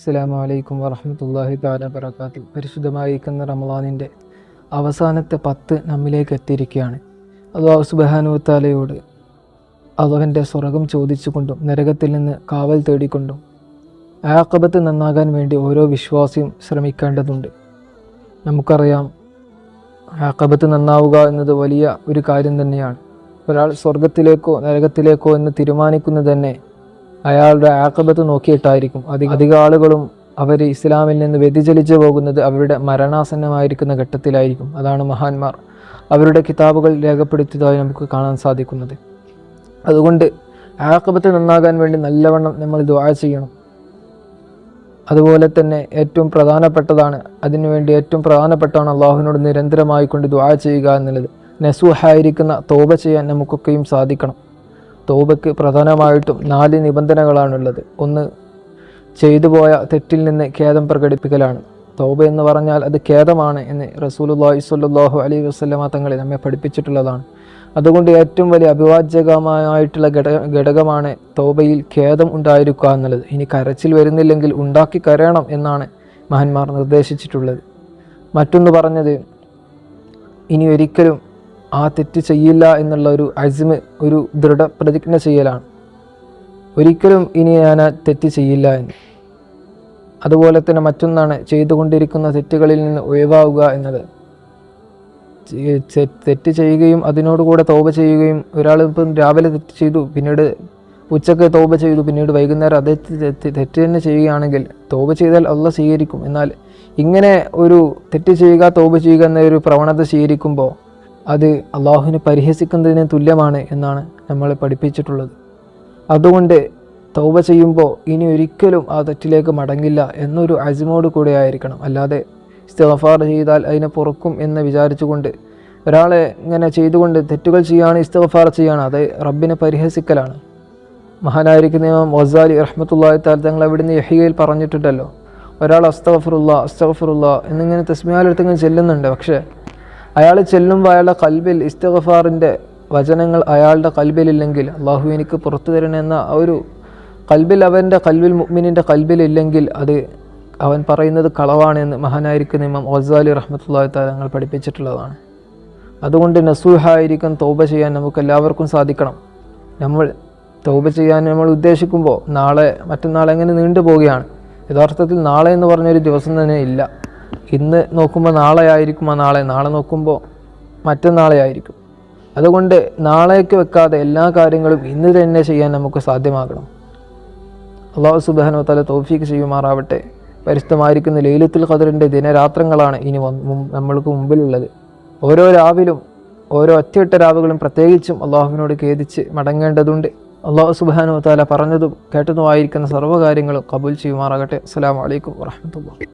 അസ്സാം വലൈക്കും വറഹമത്തല്ലാഹി താല വബറകാതുഹു പരിശുദ്ധമായിരിക്കുന്ന റമലാനിന്റെ അവസാനത്തെ പത്ത് നമ്മിലേക്ക് എത്തിയിരിക്കുകയാണ്. അള്ളാഹു സുബഹാനുവത്താലയോട് താലയോട് അവന്റെ സ്വർഗം ചോദിച്ചുകൊണ്ടും നരകത്തിൽ നിന്ന് കാവൽ തേടിക്കൊണ്ടും ആക്കബത്ത് നന്നാകാൻ വേണ്ടി ഓരോ വിശ്വാസിയും ശ്രമിക്കേണ്ടതുണ്ട്. നമുക്കറിയാം ആക്കബത്ത് നന്നാവുക എന്നത് വലിയ ഒരു കാര്യം തന്നെയാണ്. ഒരാൾ സ്വർഗത്തിലേക്കോ നരകത്തിലേക്കോ എന്ന് തീരുമാനിക്കുന്നത് തന്നെ അയാളുടെ ആക്കബത്ത് നോക്കിയിട്ടായിരിക്കും. അധിക അധിക ആളുകളും അവർ ഇസ്ലാമിൽ നിന്ന് വ്യതിചലിച്ചു പോകുന്നത് അവരുടെ മരണാസന്നമായിരിക്കുന്ന ഘട്ടത്തിലായിരിക്കും. അതാണ് മഹാന്മാർ അവരുടെ കിതാബുകൾ രേഖപ്പെടുത്തിയതായി നമുക്ക് കാണാൻ സാധിക്കുന്നത്. അതുകൊണ്ട് ആക്കബത്ത് നന്നാകാൻ വേണ്ടി നല്ലവണ്ണം നമ്മൾ ദുആ ചെയ്യണം. അതുപോലെ തന്നെ ഏറ്റവും പ്രധാനപ്പെട്ടതാണ് അതിനുവേണ്ടി ഏറ്റവും പ്രധാനപ്പെട്ടാണ് അള്ളാഹുവിനോട് നിരന്തരമായി കൊണ്ട് ദുആ ചെയ്യുക എന്നുള്ളത്. നസൂഹായിരിക്കുന്ന തോപ ചെയ്യാൻ നമുക്കൊക്കെയും സാധിക്കണം. തോബയ്ക്ക് പ്രധാനമായിട്ടും നാല് നിബന്ധനകളാണുള്ളത്. ഒന്ന് ചെയ്തു പോയ തെറ്റിൽ നിന്ന് ഖേദം പ്രകടിപ്പിക്കലാണ്. തോബ എന്ന് പറഞ്ഞാൽ അത് ഖേദമാണ് എന്ന് റസൂലുല്ലാഹി സ്വല്ലല്ലാഹു അലൈഹി വസല്ലമ തങ്ങളെ നമ്മെ പഠിപ്പിച്ചിട്ടുള്ളതാണ്. അതുകൊണ്ട് ഏറ്റവും വലിയ അഭിവാചകമായിട്ടുള്ള ഘട ഘടകമാണ് തോബയിൽ ഖേദം ഉണ്ടായിരിക്കുക എന്നുള്ളത്. ഇനി കരച്ചിൽ വരുന്നില്ലെങ്കിൽ ഉണ്ടാക്കി കരയണം എന്നാണ് മഹാന്മാർ നിർദ്ദേശിച്ചിട്ടുള്ളത്. മറ്റൊന്ന് പറഞ്ഞത് ഇനി ഒരിക്കലും ആ തെറ്റ് ചെയ്യില്ല എന്നുള്ള ഒരു അസിമ് ഒരു ദൃഢപ്രതിജ്ഞ ചെയ്യലാണ്. ഒരിക്കലും ഇനി ഞാൻ ആ തെറ്റ് ചെയ്യില്ല എന്ന്. അതുപോലെ തന്നെ മറ്റൊന്നാണ് ചെയ്തുകൊണ്ടിരിക്കുന്ന തെറ്റുകളിൽ നിന്ന് ഒഴിവാവുക എന്നത്. തെറ്റ് ചെയ്യുകയും അതിനോടുകൂടെ തോപ ചെയ്യുകയും ഒരാൾ രാവിലെ തെറ്റ് ചെയ്തു പിന്നീട് ഉച്ചയ്ക്ക് തോപ ചെയ്തു പിന്നീട് വൈകുന്നേരം അതേ തെറ്റ് തന്നെ ചെയ്യുകയാണെങ്കിൽ തോപ ചെയ്താൽ അള്ള സ്വീകരിക്കും. എന്നാൽ ഇങ്ങനെ ഒരു തെറ്റ് ചെയ്യുക തോപ ചെയ്യുക എന്നൊരു പ്രവണത സ്വീകരിക്കുമ്പോൾ അത് അള്ളാഹുവിനെ പരിഹസിക്കുന്നതിന് തുല്യമാണ് എന്നാണ് നമ്മളെ പഠിപ്പിച്ചിട്ടുള്ളത്. അതുകൊണ്ട് തൗബ ചെയ്യുമ്പോൾ ഇനി ഒരിക്കലും ആ തെറ്റിലേക്ക് മടങ്ങില്ല എന്നൊരു അജിമോട് കൂടെ ആയിരിക്കണം. അല്ലാതെ ഇസ്തഫാർ ചെയ്താൽ അതിനെ പുറക്കും എന്ന് വിചാരിച്ചുകൊണ്ട് ഒരാളെ ഇങ്ങനെ ചെയ്തുകൊണ്ട് തെറ്റുകൾ ചെയ്യാണ് ഇസ്തഫാർ ചെയ്യാണ് അത് റബ്ബിനെ പരിഹസിക്കലാണ്. മഹാനായിരിക്കുന്ന മൊസാലി റഹ്മത്തുള്ളാഹി താൽ തങ്ങൾ അവിടുന്ന് യഹിയയിൽ പറഞ്ഞിട്ടുണ്ടല്ലോ ഒരാൾ അസ്തഫറുള്ള അസ്തഫറുള്ള എന്നിങ്ങനെ തസ്മിയാലെടുത്തെങ്കിലും ചെല്ലുന്നുണ്ട്. പക്ഷേ അയാൾ ചെല്ലുമ്പോൾ അയാളുടെ കൽബിൽ ഇസ്തഗഫാറിന്റെ വചനങ്ങൾ അയാളുടെ കൽബിലില്ലെങ്കിൽ അള്ളാഹു എനിക്ക് പുറത്തു തരണമെന്ന ഒരു കൽബിൽ അവന്റെ കൽബിൽ മുഗ്മിനിന്റെ കൽബിലില്ലെങ്കിൽ അത് അവൻ പറയുന്നത് കളവാണെന്ന് മഹാനായിരിക്കുന്ന ഇമാം ഒസാലി റഹ്മത്തുള്ളാഹി താരങ്ങൾ പഠിപ്പിച്ചിട്ടുള്ളതാണ്. അതുകൊണ്ട് നസൂഹായിരിക്കും തോപ ചെയ്യാൻ നമുക്ക് എല്ലാവർക്കും സാധിക്കണം. നമ്മൾ തോപ ചെയ്യാൻ നമ്മൾ ഉദ്ദേശിക്കുമ്പോൾ നാളെ മറ്റന്നാൾ എങ്ങനെ നീണ്ടു പോവുകയാണ് യഥാർത്ഥത്തിൽ നാളെ എന്ന് പറഞ്ഞൊരു ദിവസം തന്നെ ഇല്ല. ഇന്ന് നോക്കുമ്പോൾ നാളെ ആയിരിക്കും ആ നാളെ നാളെ നോക്കുമ്പോൾ മറ്റന്നാളെ ആയിരിക്കും. അതുകൊണ്ട് നാളേക്ക് വെക്കാതെ എല്ലാ കാര്യങ്ങളും ഇന്ന് തന്നെ ചെയ്യാൻ നമുക്ക് സാധ്യമാകണം. അള്ളാഹു സുബാനോ തല തോഫീക്ക് ചെയ്യുമാറാവട്ടെ. പരിസ്ഥമായിരിക്കുന്ന ലൈലത്തുൽ ഖദറിന്റെ ദിനരാത്രങ്ങളാണ് ഇനി നമ്മൾക്ക് മുമ്പിലുള്ളത്. ഓരോ രാവിലും ഓരോ ഒറ്റയിട്ട രാവുകളും പ്രത്യേകിച്ചും അള്ളാഹുവിനോട് ഖേദിച്ച് മടങ്ങേണ്ടതുണ്ട്. അള്ളാഹു സുബാനോ താല പറഞ്ഞതും കേട്ടതുമായിരിക്കുന്ന സർവകാര്യങ്ങളും കബൂൽ ചെയ്യുമാറാകട്ടെ. അസ്സാം വലൈക്കും വാഹമത്തുള്ള